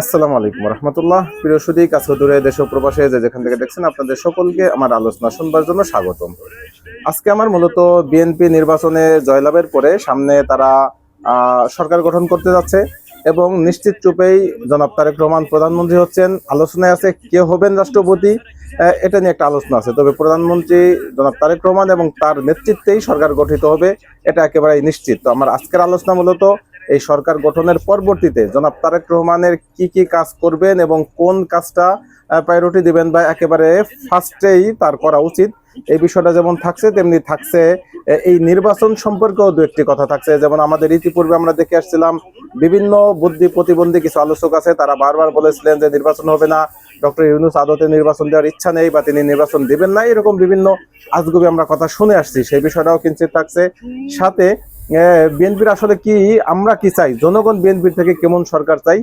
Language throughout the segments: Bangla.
আসসালামু আলাইকুম রহমতুল্লাহ। প্রিয় সুদী কাছে দূরে দেশ প্রবাসে যে যেখান থেকে দেখছেন আপনাদের সকলকে আমার আলোচনা শুনবার জন্য স্বাগতম। আজকে আমার মূলত বিএনপি নির্বাচনে জয়লাভের পরে সামনে তারা সরকার গঠন করতে যাচ্ছে এবং নিশ্চিত রূপেই জনাব তারেক রহমান প্রধানমন্ত্রী হচ্ছেন। আলোচনায় আছে কে হবেন রাষ্ট্রপতি এটা নিয়ে একটা আলোচনা আছে। তবে প্রধানমন্ত্রী জনাব তারেক রহমান এবং তার নেতৃত্বেই সরকার গঠিত হবে, এটা একেবারেই নিশ্চিত। তো আমার আজকের আলোচনা মূলত এই সরকার গঠনের পরবর্তীতে জনাব তারেক রহমানের কি কি কাজ করবেন এবং কোন কাজটা প্রায়োরিটি দিবেন বা একেবারে ফার্স্টেই তার করা উচিত, এই বিষয়টা যেমন থাকছে, তেমনি থাকছে এই নির্বাচন সম্পর্কেও দু একটি কথা থাকছে। যেমন আমাদের ইতিপূর্বে আমরা দেখে আসছিলাম, বিভিন্ন বুদ্ধি প্রতিবন্ধী কিছু আলোচক আছে, তারা বারবার বলেছিলেন যে নির্বাচন হবে না, ডক্টর ইউনুস আদতে নির্বাচন দেওয়ার ইচ্ছা নেই বা তিনি নির্বাচন দিবেন না, এরকম বিভিন্ন আজগুবি আমরা কথা শুনে আসছি। সেই বিষয়টাও কিঞ্চিত থাকছে। সাথে বিএনপির আসলে কি, আমরা কি চাই? জনগণ বিএনপির থেকে কেমন সরকার চাই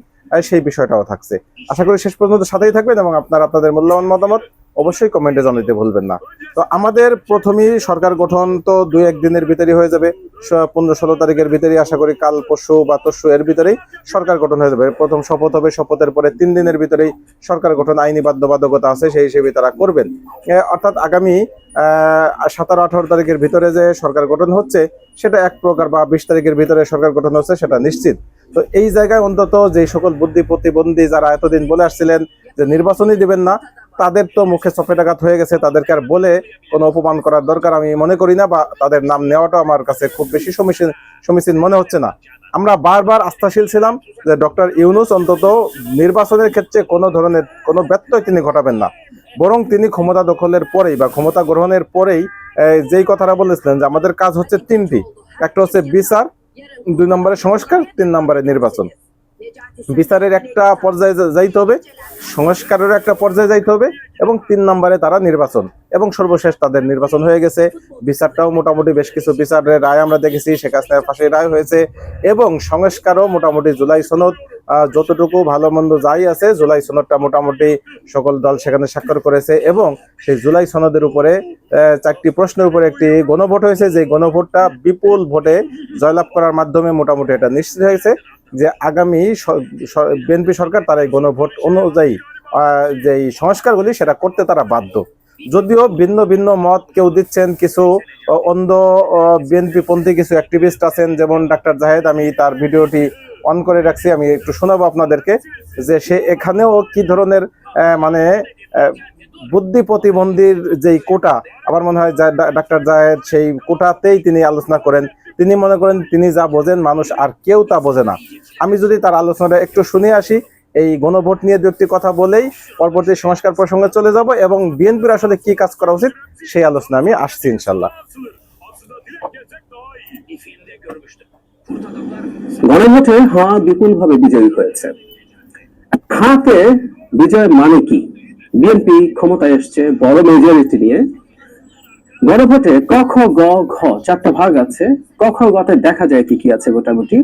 সেই বিষয়টাও থাকছে। আশা করি শেষ পর্যন্ত সাথেই থাকবেন এবং আপনার, আপনাদের মূল্যবান মতামত অবশ্যই কমেন্টে জানাতে ভুলবেন না। তো আমাদের প্রথমেই সরকার গঠন তো দুই একদিনের ভিতরেই হয়ে যাবে। পনেরো ষোলো তারিখের ভিতরেই আশা করি কাল, পরশু বা তরশু এর ভিতরেই সরকার গঠন হয়ে যাবে। প্রথম শপথ হবে, শপথের পরে তিন দিনের ভিতরেই সরকার গঠন আইনি বাধ্যবাধকতা আছে, সেই হিসেবে তারা করবেন। অর্থাৎ আগামী সতেরো, আঠারো তারিখের ভিতরে যে সরকার গঠন হচ্ছে, সেটা এক প্রকার বা বিশ তারিখের ভিতরে সরকার গঠন হচ্ছে, সেটা নিশ্চিত। তো এই জায়গায় অন্তত যে সকল বুদ্ধি প্রতিবন্ধী যারা এতদিন বলে আসছিলেন যে নির্বাচনই দিবেন না তাদের তো মুখে চপেটাঘাত হয়ে গেছে, তাদেরকে আর বলে কোনো অপমান করার দরকার আমি মনে করি না বা তাদের নাম নেওয়াটা আমার কাছে খুব বেশি সমীচীন সমীচীন মনে হচ্ছে না। আমরা বারবার আস্থাশীল ছিলাম যে ডক্টর ইউনুস অন্তত নির্বাচনের ক্ষেত্রে কোনো ধরনের কোনো ব্যত্যয় তিনি ঘটাবেন না। বরং তিনি ক্ষমতা দখলের পরেই বা ক্ষমতা গ্রহণের পরেই যেই কথাটা বলেছিলেন যে আমাদের কাজ হচ্ছে তিনটি। একটা হচ্ছে বিচার, দুই নম্বরে সংস্কার, তিন নম্বরে নির্বাচন। বিচারের একটা পর্যায়ে যাইতে হবে, সংস্কারের একটা পর্যায়ে যাইতে হবে এবং তিন নম্বরে তারা নির্বাচন এবং সর্বশেষ তাদের নির্বাচন হয়ে গেছে। বিচারটাও মোটামুটি বেশ কিছু বিচারের রায় আমরা দেখেছি, শেখ হাসিনার ফাঁসি রায় হয়েছে এবং সংস্কারও মোটামুটি জুলাই সনদ যতটুকু ভালো মন্দ যাই আছে, জুলাই সনদটা মোটামুটি সকল দল সেখানে স্বাক্ষর করেছে এবং সেই জুলাই সনদের উপরে চারটি প্রশ্নের উপরে একটি গণভোট হয়েছে। যে গণভোটটা বিপুল ভোটে জয়লাভ করার মাধ্যমে মোটামুটি এটা নিশ্চিত হয়েছে। যে আগামী বিএনপি সরকার তার এই গণভোট অনুযায়ী যে সংস্কারগুলি সেটা করতে তারা বাধ্য। যদিও ভিন্ন ভিন্ন মত কেউ দিচ্ছেন, কিছু অন্ধ বিএনপি পন্থী কিছু অ্যাক্টিভিস্ট আছেন, যেমন ডাক্তার জাহেদ, আমি তার ভিডিওটি অন করে রাখছি, আমি একটু শোনাবো আপনাদেরকে যে সে এখানেও কি ধরনের মানে বুদ্ধি প্রতিবন্ধীর যেই কোটা, আমার মনে হয় ডাক্তার জাহেদ সেই কোটাতেই তিনি আলোচনা করেন। তিনি মনে করেন তিনি যা বোঝেন মানুষ আর কেউ তা বোঝে না। আমি যদি তার আলোচনাটা একটু শুনে আসি, এই গণভোট নিয়ে দু কথা বলেই পরবর্তী সংস্কার প্রসঙ্গে চলে যাব এবং বিএনপির আসলে কি কাজ করা উচিত সেই আলোচনা আমি আসছি ইনশাল্লাহ গণভোটে হাওয়া বিপুল ভাবে বিজয়ী হয়েছে। হাতে বিজয় মানে কি? বিএনপি ক্ষমতায় এসছে, বড় মেজরিটি নিয়ে গণভোটে ক, খ, গ, ঘ, চারটা ভাগ আছে। ক, খ, গতে দেখা যায় কি কি আছে মোটামুটি।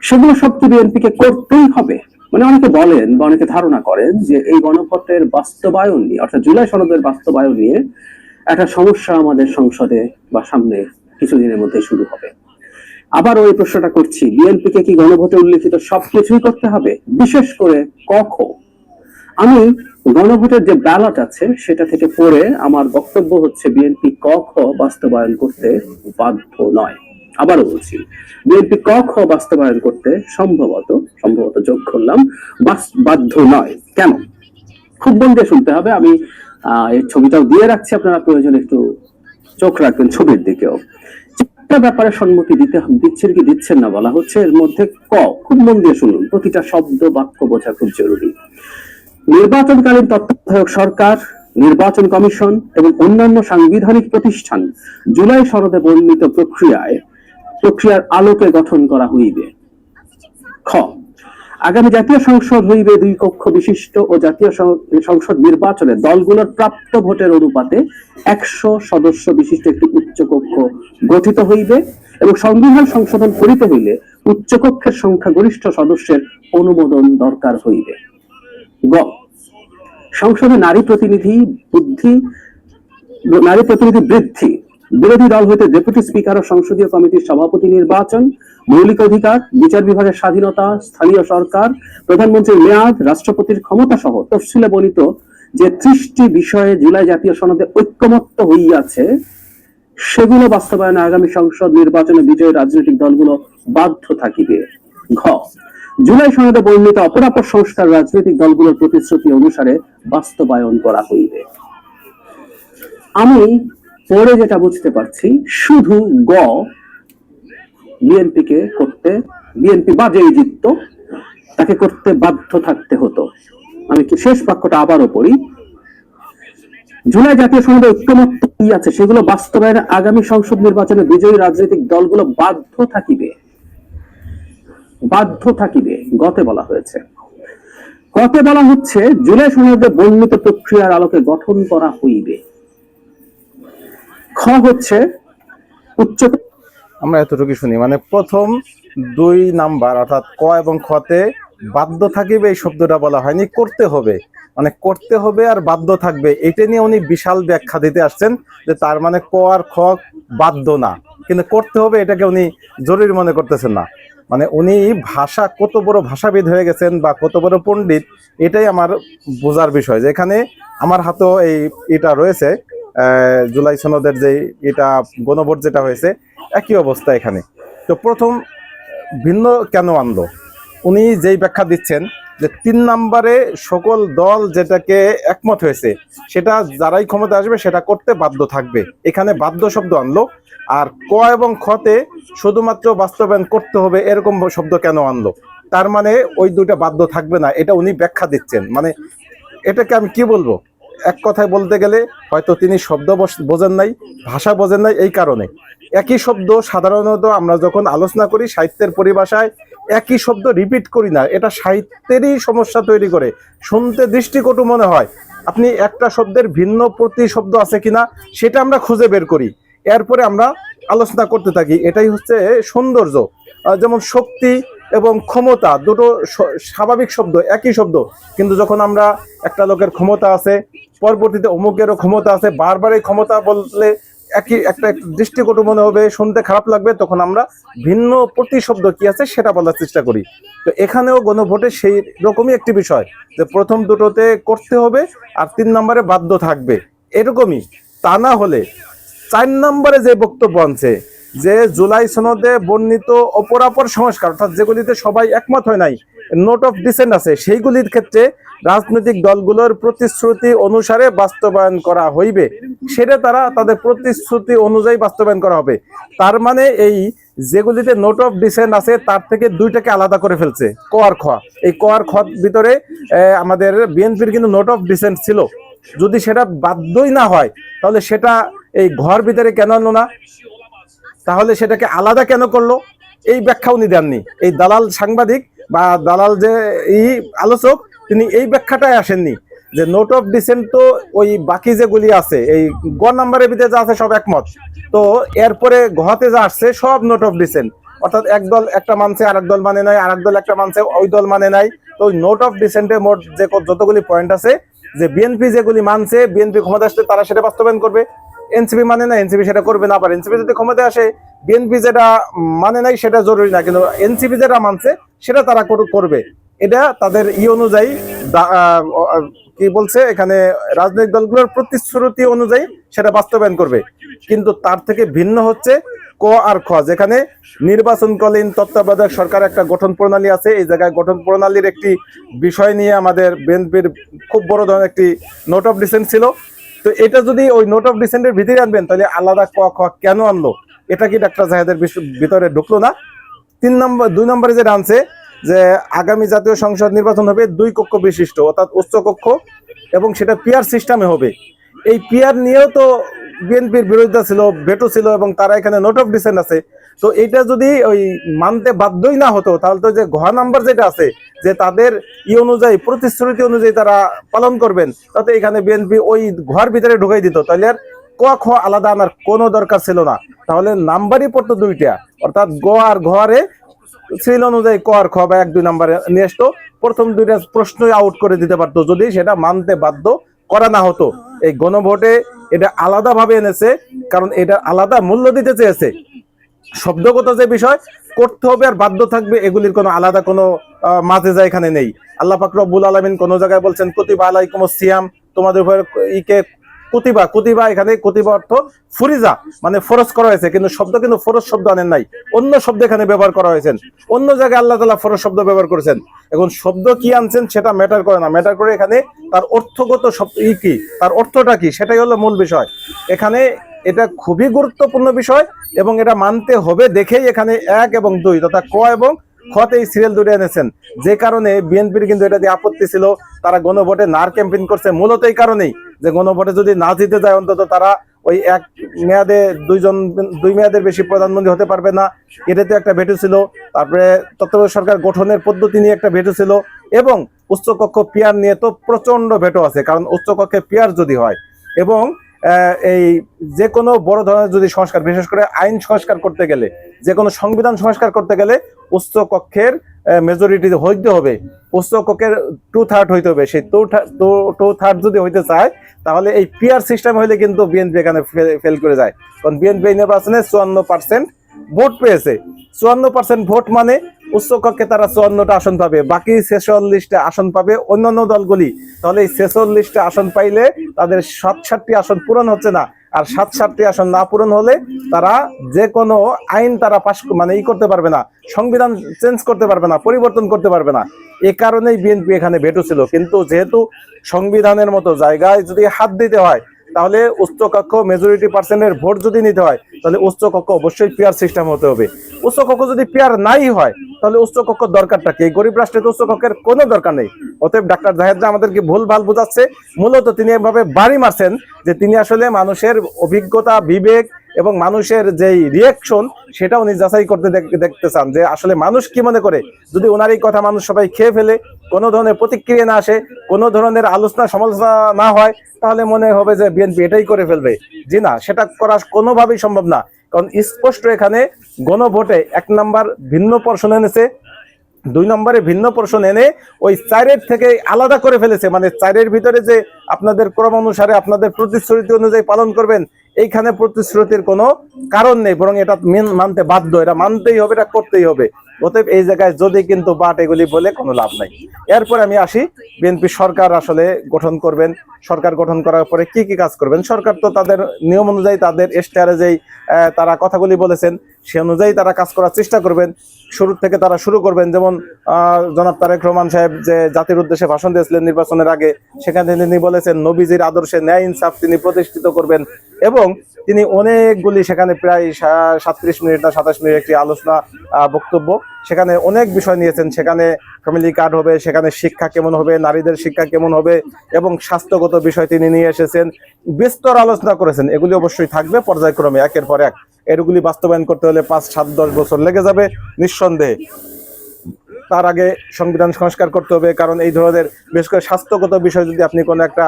সেগুলো সব কি বিএনপি কে করতেই হবে? মানে অনেকে বলেন বা অনেকে ধারণা করেন যে এই গণভোটের বাস্তবায়ন নিয়ে, অর্থাৎ জুলাই সনদের বাস্তবায়ন নিয়ে একটা সমস্যা আমাদের সংসদে বা সামনে কিছুদিনের মধ্যে শুরু হবে। আবার ওই প্রশ্নটা করছি, বিএনপি কে গণভোটে উল্লেখিত সবকিছুই করতে হবে? বিশেষ করে কখ আমি গণভোটের যে ব্যালট আছে, সেটা থেকে পড়ে আমার বক্তব্য হচ্ছে বিএনপি ক খ বাস্তবায়ন করতে বাধ্য নয়। আবারও বলছি, বিএনপি ক খ বাস্তবায়ন করতে সম্ভবত সম্ভবত যোগ করলাম বাধ্য নয়। কেন? খুব মন দিয়ে শুনতে হবে। আমি এই ছবিটাও দিয়ে রাখছি। আপনারা প্রয়োজন একটু চোখ রাখবেন ছবির দিকেও। চারটা ব্যাপারে সম্মতি দিতে দিচ্ছেন কি দিচ্ছেন না বলা হচ্ছে, এর মধ্যে ক, খুব মন দিয়ে শুনুন। প্রতিটা শব্দ, বাক্য বোঝা খুব জরুরি। নির্বাচনকালীন তত্ত্বাবধায়ক সরকার, নির্বাচন কমিশন এবং অন্যান্য সাংবিধানিক প্রতিষ্ঠান জুলাই সনদে বর্ণিত প্রক্রিয়ায়, প্রক্রিয়ার আলোকে গঠন করা হইবে। খ। আগামী জাতীয় সংসদ হইবে দুই কক্ষ বিশিষ্ট ও জাতীয় সংসদ নির্বাচনে দলগুলোর প্রাপ্ত ভোটের অনুপাতে একশো সদস্য বিশিষ্ট একটি উচ্চ কক্ষ গঠিত হইবে এবং সংবিধান সংশোধন করিতে হইলে উচ্চ কক্ষের সংখ্যাগরিষ্ঠ সদস্যের অনুমোদন দরকার হইবে। গ সংসদে নারী প্রতিনিধি বুদ্ধি, নারী প্রতিনিধি বৃদ্ধি। বিরোধী দল হইতে ডেপুটি স্পিকার ও সংসদীয় কমিটির সভাপতি নির্বাচন, মৌলিক অধিকার, বিচার বিভাগের স্বাধীনতা, স্থানীয় সরকার, প্রধানমন্ত্রীর মেয়াদ, রাষ্ট্রপতির ক্ষমতা সহ তফসিলে বলিত যে ত্রিশটি বিষয়ে জুলাই জাতীয় সনদে ঐক্যমত্য হইয়াছে, সেগুলো বাস্তবায়নে আগামী সংসদ নির্বাচনে বিজয়ী রাজনৈতিক দলগুলো বাধ্য থাকিবে। ঘ জুলাই সনদে বর্ণিত অপরাপর সংস্কার রাজনৈতিক দলগুলোর প্রতিশ্রুতি অনুসারে বাস্তবায়ন করা হইবে। আমি পরে যেটা বুঝতে পারছি, শুধু গ বিএনপি কে করতে বিএনপি বা যেই জিতত, তাকে করতে বাধ্য থাকতে হতো। আমি কি শেষ বাক্যটা আবারও পড়ি? জুলাই জাতীয় সনদে ঐক্যমত্য কি আছে, সেগুলো বাস্তবায়নে আগামী সংসদ নির্বাচনে বিজয়ী রাজনৈতিক দলগুলো বাধ্য থাকিবে। বাধ্য থাকিবে, গতে বলা হয়েছে। গতে বলা হচ্ছে, জুলাই সনদে বর্ণিত প্রক্রিয়ার আলোকে গঠন করা হইবে। খ হচ্ছে, উচ্চ আমরা এতটুকু শুনি মানে প্রথম দুই নাম্বার, অর্থাৎ ক এবং খতে বাধ্য থাকিবে এই শব্দটা বলা হয়নি, করতে হবে। মানে করতে হবে আর বাধ্য থাকবে। এটা নিয়ে উনি বিশাল ব্যাখ্যা দিতে আসছেন যে তার মানে ক আর খ বাধ্য না। কিন্তু করতে হবে এটাকে উনি জরুরি মনে করতেছেন না। মানে উনি ভাষা কত বড় ভাষাবিদ হয়ে গেছেন বা কত বড় পণ্ডিত, এটাই আমার বোঝার বিষয় যে এখানে আমার হাতেও এই এটা রয়েছে জুলাই সনদের যে এটা গণভোট যেটা হয়েছে, একই অবস্থা এখানে। তো প্রথম ভিন্ন কেন আনলো? উনি যেই ব্যাখ্যা দিচ্ছেন যে তিন নম্বরে সকল দল যেটাকে একমত হয়েছে, সেটা যারাই ক্ষমতা আসবে সেটা করতে বাধ্য থাকবে। এখানে বাধ্য শব্দ আনলো আর ক এবং খতে শুধুমাত্র বাস্তবায়ন করতে হবে এরকম শব্দ কেন আনলো? তার মানে ওই দুইটা বাধ্য থাকবে না, এটা উনি ব্যাখ্যা দিচ্ছেন। মানে এটাকে আমি কি বলব? এক কথায় বলতে গেলে হয়তো তিনি শব্দ বোঝেন নাই, ভাষা বোঝেন নাই এই কারণে। একই শব্দ সাধারণত আমরা যখন আলোচনা করি সাহিত্যের পরিভাষায়, একই শব্দ রিপিট করি না, এটা সাহিত্যেরই সমস্যা তৈরি করে। শুনতে দৃষ্টিকটু মনে হয়, আপনি একটা শব্দের ভিন্ন প্রতি শব্দ আছে কিনা, সেটা আমরা খুঁজে বের করি। এরপরে আমরা আলোচনা করতে থাকি। এটাই হচ্ছে সৌন্দর্য। যেমন শক্তি এবং ক্ষমতা দুটো স্বাভাবিক শব্দ, একই শব্দ। কিন্তু যখন আমরা একটা লোকের ক্ষমতা আছে, পরবর্তীতে অমুকেরও ক্ষমতা আছে বারবার এই ক্ষমতা বললে একই একটা দৃষ্টিকটু মনে হবে, শুনতে খারাপ লাগবে, তখন আমরা ভিন্ন প্রতিশব্দ কি আছে সেটা বলার চেষ্টা করি। তো এখানেও গণভোটে সেই রকমই একটি বিষয় যে প্রথম দুটোতে করতে হবে আর তিন নম্বরে বাধ্য থাকবে। এরকমই। তা না হলে চার নম্বরে যে বক্তব্য আনছে, যে জুলাই সনদে বর্ণিত অপরাপর সংস্কার, অর্থাৎ যেগুলিতে সবাই একমত হয় নাই নোট অফ ডিসেন্ট আছে, সেইগুলির ক্ষেত্রে রাজনৈতিক দলগুলোর প্রতিশ্রুতি অনুসারে বাস্তবায়ন করা হইবে। সেটা তারা তাদের প্রতিশ্রুতি অনুযায়ী বাস্তবায়ন করা হবে। তার মানে এই যেগুলিতে নোট অফ ডিসেন্ট আছে, তার থেকে দুইটাকে আলাদা করে ফেলছে, ক আর খ। এই ক আর খ ভিতরে আমাদের বিএনপির কিন্তু নোট অফ ডিসেন্ট ছিল। যদি সেটা বাধ্যই না হয়, তাহলে সেটা এই ঘর ভিতরে কেন আনলো না? তাহলে সেটাকে আলাদা কেন করল? এই ব্যাখ্যা উনি দেননি। এই দালাল সাংবাদিক বা দালাল যে এই আলোচক, তিনি এই ব্যাখ্যাটাই আসেননি যে নোট অফ ডিসেন্ট তো ওই বাকি যেগুলি আছে, এই গ নাম্বারের ভিতরে যা আছে সব একমত। তো এরপরে ঘতে যা আসছে সব নোট অফ ডিসেন্ট অর্থাৎ এক দল একটা মানছে আর দল মানে নাই আর দল একটা মানছে, ওই দল মানে নাই। তো ওই নোট অফ ডিসেন্টে মোট যে যতগুলি পয়েন্ট আছে, যে বিএনপি যেগুলি মানছে বিএনপি ক্ষমতা আসলে তারা সেটা বাস্তবায়ন করবে। এনসিপি মানে না, এনসিপি সেটা করবে না, আবার এনসিপি যদি ক্ষমতায় আসে বিএনপি যেটা মানে নাই সেটা জরুরি না, কিন্তু এনসিপি যেটা মানছে, সেটা তারা করবে। এটা তাদের ই অনুযায়ী কি বলছে, এখানে রাজনৈতিক দলগুলোর প্রতিশ্রুতি অনুযায়ী সেটা বাস্তবায়ন করবে। কিন্তু তার থেকে ভিন্ন হচ্ছে ক আর খ, যেখানে নির্বাচনকালীন তত্ত্বাবধায়ক সরকার একটা গঠন প্রণালী আছে। এই জায়গায় গঠন প্রণালীর একটি বিষয় নিয়ে আমাদের বিএনপির খুব বড় ধরনের একটি নোট অফ ডিসেন্ট ছিল। তো এটা যদি ওই নোট অফ ডিসেন্টের ভিতরে আনবেন, তাহলে আলাদা ক, খ কেন আনলো? এটা কি ডাক্তার জাহেদের ভিতরে ঢুকলো না? তিন নম্বর দুই নম্বরে যেটা আনছে যে আগামী জাতীয় সংসদ নির্বাচন হবে দুই কক্ষ বিশিষ্ট, অর্থাৎ উচ্চ কক্ষ, এবং সেটা পিয়ার সিস্টেমে হবে। এই পিয়ার নিয়েও তো বিএনপির বিরোধিতা ছিল, ভেটো ছিল, এবং তারা এখানে নোট অফ ডিসেন্ট আছে। তো এটা যদি ওই মানতে বাধ্যই না হতো, তাহলে তো যে ঘ নাম্বার যেটা আছে, যে তাদের ই অনুযায়ী, প্রতিশ্রুতি অনুযায়ী তারা পালন করবেন, তাতে এখানে বিএনপি ওই ঘর ভিতরে ঢুকাই দিত। তাহলে আর ক খ আলাদা আনার কোনো দরকার ছিল না। তাহলে নাম্বারই পড়তো দুইটা, অর্থাৎ গ আর ঘরে সিল অনুযায়ী ক আর খ বা এক, দুই নাম্বারে নিয়ে আসতো। প্রথম দুইটা প্রশ্নই আউট করে দিতে পারতো। যদি সেটা মানতে বাধ্য করা না হতো, এই গণভোটে এটা আলাদাভাবে এনেছে, কারণ এটা আলাদা মূল্য দিতে চেয়েছে। শব্দগত যে বিষয়, করতে হবে আর বাধ্য থাকবে, এগুলির কোনো আলাদা কোনো মাঝে মাজেজা এখানে নেই। আল্লাহ পাক রব্বুল আলামিন কোনো জায়গায় বলছেন, কুতিবা আলাইকুম সিয়াম তোমাদের উপর ইকে কুতিবা কুতিবা এখানে, কুতিবা অর্থ ফুরিজা মানে ফরজ করা হয়েছে, কিন্তু শব্দ কিন্তু ফরজ শব্দ আনেন নাই। অন্য শব্দ এখানে ব্যবহার করা হয়েছে অন্য জায়গায় আল্লাহ তালা ফরজ শব্দ ব্যবহার করেছেন। এখন শব্দ কি আনছেন সেটা ম্যাটার করে না। ম্যাটার করে এখানে তার অর্থগত শব্দ ই কি? তার অর্থটা কি? সেটাই হলো মূল বিষয়। এখানে এটা খুবই গুরুত্বপূর্ণ বিষয় এবং এটা মানতে হবে দেখেই এখানে এক এবং দুই তথা ক এবং খতে এই সিরিয়াল দুটো এনেছেন। যে কারণে বিএনপির কিন্তু এটা দিয়ে আপত্তি ছিল। তারা গণভোটে নার ক্যাম্পেইন করছে মূলত এই কারণেই যে গণভোটে যদি না জিতে যায় অন্তত তারা ওই এক মেয়াদে দুইজন, দুই মেয়াদের বেশি প্রধানমন্ত্রী হতে পারবে না। এটাতে একটা ভেটু ছিল। তারপরে তত্ত্বাবধায়ক সরকার গঠনের পদ্ধতি নিয়ে একটা ভেটু ছিল এবং উচ্চকক্ষ পিয়ার নিয়ে তো প্রচণ্ড ভেটো আছে। কারণ উচ্চকক্ষে পিয়ার যদি হয় এবং এই যে কোনো বড় ধরনের যদি সংস্কার, বিশেষ করে আইন সংস্কার করতে গেলে, যে কোনো সংবিধান সংস্কার করতে গেলে উচ্চ কক্ষের মেজরিটি হইতে হবে। উচ্চ কক্ষের টু থার্ড হইতে হবে। সেই টু টু থার্ড যদি হইতে চায়, তাহলে এই পিয়ার সিস্টেম হইলে কিন্তু বিএনপি এখানে ফেল করে যায়। কারণ বিএনপি নির্বাচনে চুয়ান্ন পার্সেন্ট ভোট পেয়েছে। চুয়ান্ন পার্সেন্ট ভোট মানে উচ্চ কক্ষে তারা চুয়ান্নটা আসন পাবে। বাকি ছেচল্লিশটা আসন পাবে অন্যান্য দলগুলি। তাহলে এই ছেচল্লিশটা আসন পাইলে তাদের সাত ষাটটি আসন পূরণ হচ্ছে না। আর সাত ষাটটি আসন না পূরণ হলে তারা যে কোনো আইন তারা পাশ মানে ই করতে পারবে না। সংবিধান চেঞ্জ করতে পারবে না, পরিবর্তন করতে পারবে না। এ কারণেই বিএনপি এখানে ভেটো ছিল কিন্তু যেহেতু সংবিধানের মতো জায়গায় যদি হাত দিতে হয় তাহলে উচ্চকক্ষ মেজরিটি পার্সেন্টের ভোট যদি নিতে হয়, তাহলে উচ্চকক্ষ অবশ্যই পিয়ার সিস্টেম হতে হবে। উচ্চকক্ষ যদি পিয়ার নাই হয়, তাহলে উচ্চকক্ষ দরকারটা কি? গরিব রাষ্ট্রে তো উচ্চকক্ষের কোনো দরকার নেই। অতএব ডাক্তার জাহেদরা আমাদেরকে ভুল ভালো বোঝাচ্ছে। মূলত তিনি এভাবে বাড়ি মারছেন যে তিনি আসলে মানুষের অভিজ্ঞতা, বিবেক এবং মানুষের যেই রিয়াকশন সেটাও উনি যাচাই করতে দেখতে চান যে আসলে মানুষ কি মনে করে? যদি ওনার এই কথা মানুষ সবাই খেয়ে ফেলে, কোনো ধরনের প্রতিক্রিয়া না আসে, কোনো ধরনের আলোচনা সমালোচনা না হয়, তাহলে মনে হবে যে বিএনপি এটাই করে ফেলবে। জি না, সেটা করা কোনোভাবেই সম্ভব না। কারণ স্পষ্ট এখানে গণভোটে এক নাম্বার ভিন্ন পর্ষণ এনেছে। দুই নম্বরে ভিন্ন প্রশ্ন এনে ওই চারের থেকে আলাদা করে ফেলেছে। মানে চারের ভিতরে যে আপনাদের ক্রম অনুসারে আপনাদের প্রতিশ্রুতি অনুযায়ী পালন করবেন, এইখানে প্রতিশ্রুতির কোনো কারণ নেই, বরং এটা মেন- মানতে বাধ্য। এটা মানতেই হবে, এটা করতেই হবে। অতএব এই জায়গায় যদি কিন্তু বাট এগুলি বলে কোনো লাভ নাই। এরপরে আমি আসি, বিএনপি সরকার আসলে গঠন করবেন। সরকার গঠন করার পরে কি কি কাজ করবেন? সরকার তো তাদের নিয়ম অনুযায়ী তাদের এস্টারে যেই তারা কথাগুলি বলেছেন সে অনুযায়ী তারা কাজ করার চেষ্টা করবেন। শুরু থেকে তারা শুরু করবেন। যেমন জনাব তারেক রহমান সাহেব যে জাতির উদ্দেশ্যে ভাষণ দিয়েছিলেন নির্বাচনের আগে, সেখানে তিনি বলেছেন, নবীজির আদর্শে ন্যায় ইনসাফ তিনি প্রতিষ্ঠিত করবেন এবং তিনি অনেকগুলি সেখানে প্রায় সাতত্রিশ মিনিট না সাতাশ মিনিট একটি আলোচনা বক্তব্য সেখানে অনেক বিষয় নিয়েছেন। সেখানে ফ্যামিলি কার্ড হবে, সেখানে শিক্ষা কেমন হবে, নারীদের শিক্ষা কেমন হবে এবং স্বাস্থ্যগত বিষয় তিনি নিয়ে এসেছেন। বিস্তর আলোচনা করেছেন। এগুলি অবশ্যই থাকবে পর্যায়ক্রমে, একের পর এক। এগুলি বাস্তবায়ন করতে হলে পাঁচ, সাত, দশ বছর লেগে যাবে নিঃসন্দেহে। তার আগে সংবিধান সংস্কার করতে হবে, কারণ এই ধরনের বেশ করে স্বাস্থ্যগত বিষয় যদি আপনি কোনো একটা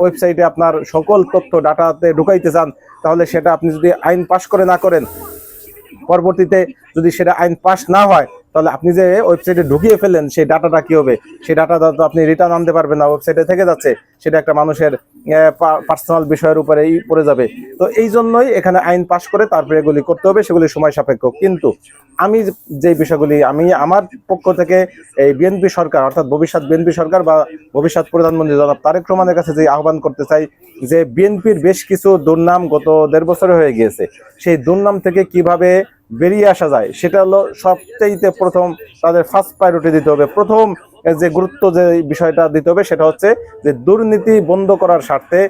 ওয়েবসাইটে আপনার সকল তথ্য, ডাটাতে ঢুকাইতে চান, তাহলে সেটা আপনি যদি আইন পাশ করে না করেন, পরবর্তীতে যদি সেটা আইন পাশ না হয় তাহলে আপনি যে ওয়েবসাইটে ঢুকিয়ে ফেলেন সেই ডাটাটা কি হবে? সেই ডাটাটা তো আপনি রিটার্ন আনতে পারবেন না ওয়েবসাইটে থেকে যাচ্ছে। সেটা একটা মানুষের পার্সোনাল বিষয়ের উপরেই পড়ে যাবে। তো এই জন্যই এখানে আইন পাশ করে তারপরে এগুলি করতে হবে, সেগুলি সময় সাপেক্ষ। কিন্তু আমি যে বিষয়গুলি, আমি আমার পক্ষ থেকে এই বিএনপি সরকার, অর্থাৎ ভবিষ্যৎ বিএনপি সরকার বা ভবিষ্যৎ প্রধানমন্ত্রী জনাব তারেক রহমানের কাছে যে আহ্বান করতে চাই, যে বিএনপির বেশ কিছু দুর্নাম গত দেড় বছরে হয়ে গিয়েছে। সেই দুর্নাম থেকে কীভাবে বেরিয়ে আসা যায়। সেটা হলো সবচাইতে প্রথম তাদের ফার্স্ট প্রায়োরিটি দিতে হবে। প্রথম যে গুরুত্ব যে বিষয়টা দিতে হবে সেটা হচ্ছে যে দুর্নীতি বন্ধ করার স্বার্থে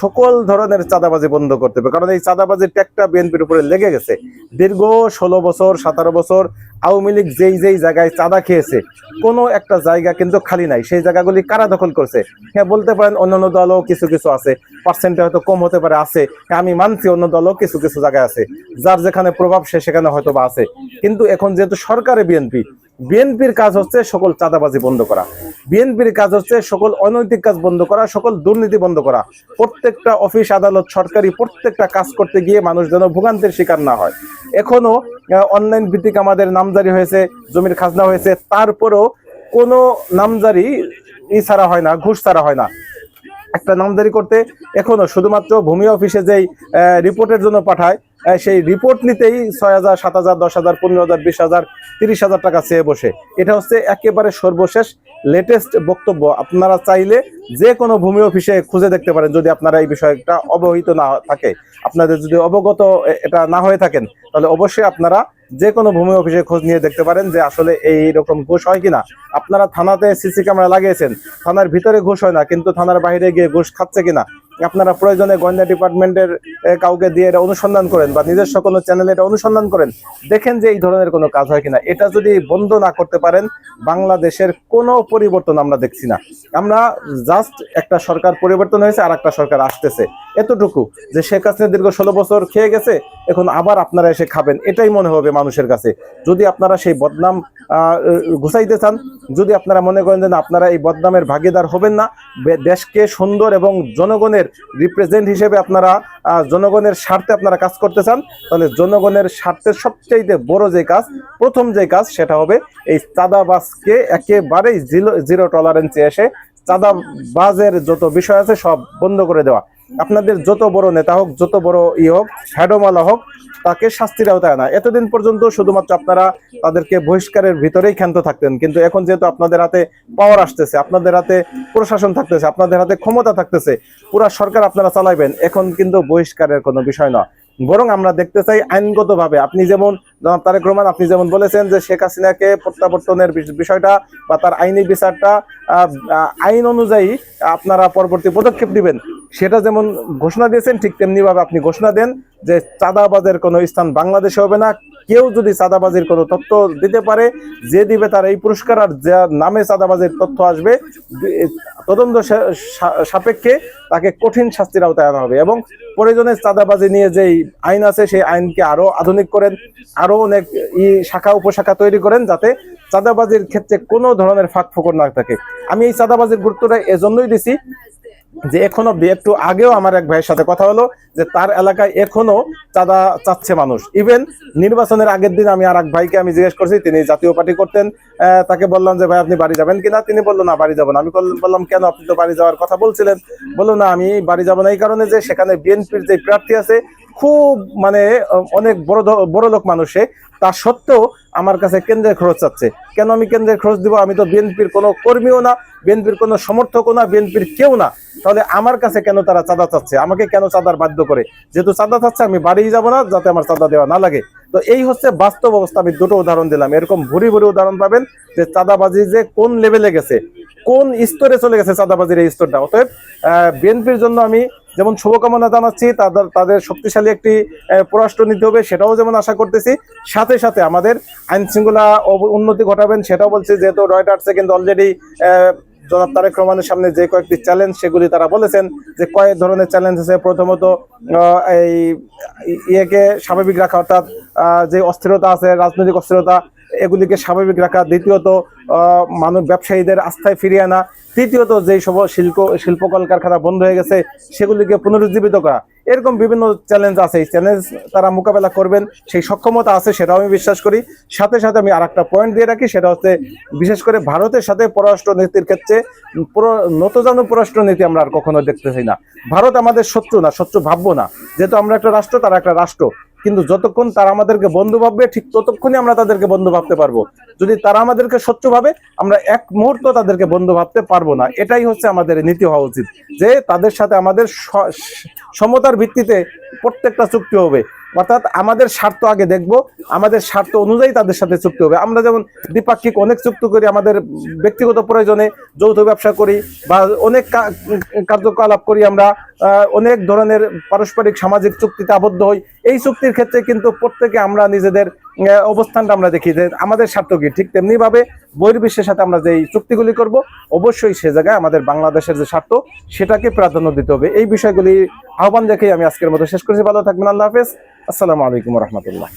সকল ধরনের চাঁদাবাজি বন্ধ করতে হবে। কারণ এই চাঁদাবাজির ট্যাগটা বিএনপির উপরে লেগে গেছে। দীর্ঘ ষোলো বছর সতেরো বছর আওয়ামী লীগ যেই যেই জায়গায় চাঁদা খেয়েছে কোনো একটা জায়গা কিন্তু খালি নাই। সেই জায়গাগুলি কারা দখল করছে? হ্যাঁ বলতে পারেন অন্যান্য দলও কিছু কিছু আছে। পার্সেন্টে হয়তো কম হতে পারে আছে। হ্যাঁ, আমি মানছি অন্য দলও কিছু কিছু জায়গায় আছে। যার যেখানে প্রভাব সে সেখানে হয়তো বা আছে। কিন্তু এখন যেহেতু সরকারে বিএনপি বিএনপির কাজ হচ্ছে সকল চাঁদাবাজি বন্ধ করা। বিএনপির কাজ হচ্ছে সকল অনৈতিক কাজ বন্ধ করা, সকল দুর্নীতি বন্ধ করা। প্রত্যেকটা অফিস, আদালত, সরকারি প্রত্যেকটা কাজ করতে গিয়ে মানুষ যেন ভোগান্তির শিকার না হয়। এখনও অনলাইন ভিত্তিক আমাদের নামজারি হয়েছে, জমির খাজনা হয়েছে, তারপরেও কোনো নামজারি ই ছাড়া হয় না, ঘুষ ছাড়া হয় না। একটা নামজারি করতে এখনও শুধুমাত্র ভূমি অফিসে যেই রিপোর্টের জন্য পাঠায় সেই রিপোর্ট নিতেই ছয় হাজার, সাত হাজার, দশ হাজার, পনেরো হাজার, বিশ হাজার, তিরিশ হাজার টাকা চেয়ে বসে। এটা হচ্ছে একেবারে সর্বশেষ লেটেস্ট বক্তব্য। আপনারা চাইলে যে কোনো ভূমি অফিসে খুঁজে দেখতে পারেন যদি আপনারা এই বিষয়টা অবহিত না থাকে। আপনাদের যদি অবগত এটা না হয়ে থাকেন, তাহলে অবশ্যই আপনারা যে কোনো ভূমি অফিসে খোঁজ নিয়ে দেখতে পারেন যে আসলে এই রকম ঘুষ হয় কিনা। আপনারা থানাতে সিসি ক্যামেরা লাগিয়েছেন, থানার ভিতরে ঘুষ হয় না, কিন্তু থানার বাইরে গিয়ে ঘুষ খাচ্ছে কিনা আপনারা প্রয়োজনে গোয়েন্দা ডিপার্টমেন্টের কাউকে দিয়ে এটা অনুসন্ধান করেন বা নিজস্ব কোনো চ্যানেলে এটা অনুসন্ধান করেন, দেখেন যে এই ধরনের কোনো কাজ হয় কিনা। এটা যদি বন্ধ না করতে পারেন, বাংলাদেশের কোনো পরিবর্তন আমরা দেখছি না। আমরা জাস্ট একটা সরকার পরিবর্তন হয়েছে আর একটা সরকার আসতেছে। এতটুকু যে শেখ হাসিনা দীর্ঘ ষোলো বছর খেয়ে গেছে, এখন আবার আপনারা এসে খাবেন। এটাই মনে হবে মানুষের কাছে। যদি আপনারা সেই বদনাম ঘুষাইতে চান, যদি আপনারা মনে করেন যে আপনারা এই বদনামের ভাগিদার হবেন না দেশকে সুন্দর এবং জনগণের রিপ্রেজেন্ট হিসেবে আপনারা জনগণের স্বার্থে আপনারা কাজ করতে চান, তাহলে জনগণের স্বার্থের সবচেয়ে বড় যে কাজ, প্রথম যে কাজ সেটা হবে এই চাঁদাবাজকে একেবারেই জিরো জিরো টলারেন্সে এসে চাঁদাবাজের যত বিষয় আছে সব বন্ধ করে দেওয়া। আপনাদের যত বড় নেতা হোক, যত বড় ই হোক হ্যাডোমালা হোক, তাকে শাস্তির আওতায় না এতদিন পর্যন্ত শুধুমাত্র আপনারা তাদেরকে বহিষ্কারের ভিতরেই ক্ষান্ত থাকতেন। কিন্তু এখন যেহেতু আপনাদের হাতে পাওয়ার আসতেছে, আপনাদের হাতে প্রশাসন থাকতেছে, আপনাদের হাতে ক্ষমতা থাকতেছে, পুরা সরকার আপনারা চালাইবেন, এখন কিন্তু বহিষ্কারের কোনো বিষয় না বরং আমরা দেখতে চাই আইনগতভাবে। আপনি যেমন জনাব তারেক রহমান, আপনি যেমন বলেছেন যে শেখ হাসিনাকে প্রত্যাবর্তনের বিষয়টা বা তার আইনি বিচারটা আইন অনুযায়ী আপনারা পরবর্তী পদক্ষেপ দিবেন সেটা যেমন ঘোষণা দিয়েছেন, ঠিক তেমনিভাবে আপনি ঘোষণা দেন যে চাঁদাবাজের কোনো স্থান বাংলাদেশে হবে না। কেউ যদি চাঁদাবাজির কোনো তথ্য দিতে পারে, যে দিবে তার এই পুরস্কার আর যার নামে চাঁদাবাজির তথ্য আসবে, তদন্ত সাপেক্ষে তাকে কঠিন শাস্তির আওতায় আনা হবে এবং প্রয়োজনে চাঁদাবাজি নিয়ে যেই আইন আছে, সেই আইনকে আরও আধুনিক করেন আরও অনেক ই শাখা, উপশাখা তৈরি করেন যাতে চাঁদাবাজির ক্ষেত্রে কোনো ধরনের ফাঁক ফোকর না থাকে। আমি এই চাঁদাবাজির গুরুত্বটা এজন্যই দিছি যে এখনও একটু আগেও আমার এক ভাইয়ের সাথে কথা হলো যে তার এলাকায় এখনও চাঁদা চাচ্ছে মানুষ। ইভেন নির্বাচনের আগের দিন আমি আর এক ভাইকে আমি জিজ্ঞেস করছি, তিনি জাতীয় পার্টি করতেন তাকে বললাম যে, ভাই, আপনি বাড়ি যাবেন কিনা? তিনি বলল, না, বাড়ি যাব না। আমি বললাম, কেন? আপনি তো বাড়ি যাওয়ার কথা বলছিলেন। বলল, না, আমি বাড়ি যাব না। এই কারণে যে সেখানে বিএনপির যে প্রার্থী আছে খুব মানে অনেক বড় বড় লোক মানুষে, তা সত্ত্বেও আমার কাছে কেন্দ্রের খরচ চাচ্ছে কেন আমি কেন্দ্রের খরচ দিব? আমি তো বিএনপির কোনো কর্মীও না, বিএনপির কোনো সমর্থকও না, বিএনপির কেউ না। তাহলে আমার কাছে কেন তারা চাঁদা চাচ্ছে? আমাকে কেন চাঁদার বাধ্য করে? যেহেতু চাঁদা চাচ্ছে আমি বাড়ি যাব না, যাতে আমার চাঁদা দেওয়া না লাগে। তো এই হচ্ছে বাস্তব অবস্থা। আমি দুটো উদাহরণ দিলাম। এরকম ভুরি ভুরি উদাহরণ পাবেন যে চাঁদাবাজি যে কোন লেভেলে গেছে, কোন স্তরে চলে গেছে চাঁদাবাজির এই স্তরটা। অতএব বিএনপির জন্য আমি যেমন শুভকামনা জানাচ্ছি, তাদের তাদের শক্তিশালী একটি পররাষ্ট্র নীতি হবে, সেটাও যেমন আশা করতেছি। সাথে সাথে আমাদের আইন শৃঙ্খলা উন্নতি ঘটাবেন, সেটাও বলছি, যেহেতু রয়টার্সে কিন্তু অলরেডি জনাব তারেক রহমানের সামনে যে কয়েকটি চ্যালেঞ্জ সেগুলি তারা বলেছেন, যে কয়েক ধরনের চ্যালেঞ্জ আছে। প্রথমত এই ইয়েকে স্বাভাবিক রাখা, অর্থাৎ যে অস্থিরতা আছে, রাজনৈতিক অস্থিরতা এগুলিকে স্বাভাবিক রাখা, দ্বিতীয়ত মানুষ ব্যবসায়ীদের আস্থায় ফিরিয়ে আনা, তৃতীয়ত যেই সব শিল্প শিল্প কলকারখানা বন্ধ হয়ে গেছে, সেগুলিকে পুনরুজ্জীবিত করা। এরকম বিভিন্ন চ্যালেঞ্জ আছে। এই চ্যালেঞ্জ তারা মোকাবেলা করবেন, সেই সক্ষমতা আছে সেটাও আমি বিশ্বাস করি। সাথে সাথে আমি আর একটা পয়েন্ট দিয়ে রাখি, সেটা হচ্ছে বিশেষ করে ভারতের সাথে পররাষ্ট্র নীতির ক্ষেত্রে নতজানু পররাষ্ট্র নীতি আমরা আর কখনো দেখতে চাই না। ভারত আমাদের শত্রু না, শত্রু ভাববো না। যেহেতু আমরা একটা রাষ্ট্র, তারা একটা রাষ্ট্র। কিন্তু যতক্ষণ তারা আমাদেরকে বন্ধু ভাববে, ঠিক ততক্ষণই আমরা তাদেরকে বন্ধু ভাবতে পারব। যদি তারা আমাদেরকে শত্রু ভাবে, আমরা এক মুহূর্ত তাদেরকে বন্ধু ভাবতে পারব না। এটাই হচ্ছে আমাদের নীতি হওয়া উচিত, যে তাদের সাথে আমাদের সমতার ভিত্তিতে প্রত্যেকটা চুক্তি হবে। অর্থাৎ আমাদের স্বার্থ আগে দেখব, আমাদের স্বার্থ অনুযায়ী তাদের সাথে চুক্তি হবে। আমরা যেমন দ্বিপাক্ষিক অনেক চুক্তি করি, আমাদের ব্যক্তিগত প্রয়োজনে যৌথ ব্যবসা করি বা অনেক কার্যকলাপ করি আমরা অনেক ধরনের পারস্পরিক সামাজিক চুক্তিতে আবদ্ধ হই। এই চুক্তির ক্ষেত্রে কিন্তু প্রত্যেকে আমরা নিজেদের অবস্থানটা আমরা দেখি যে আমাদের স্বার্থ কি ঠিক তেমনি ভাবে বহির্বিশ্বের সাথে আমরা যে চুক্তিগুলি করব, অবশ্যই সে জায়গায় আমাদের বাংলাদেশের যে স্বার্থ, সেটাকে প্রাধান্য দিতে হবে। এই বিষয়গুলি আহ্বান দেখেই আমি আজকের মতো শেষ করেছি। ভালো থাকবেন। আল্লাহ হাফেজ। আসসালামু আলাইকুম রহমতুল্লাহ।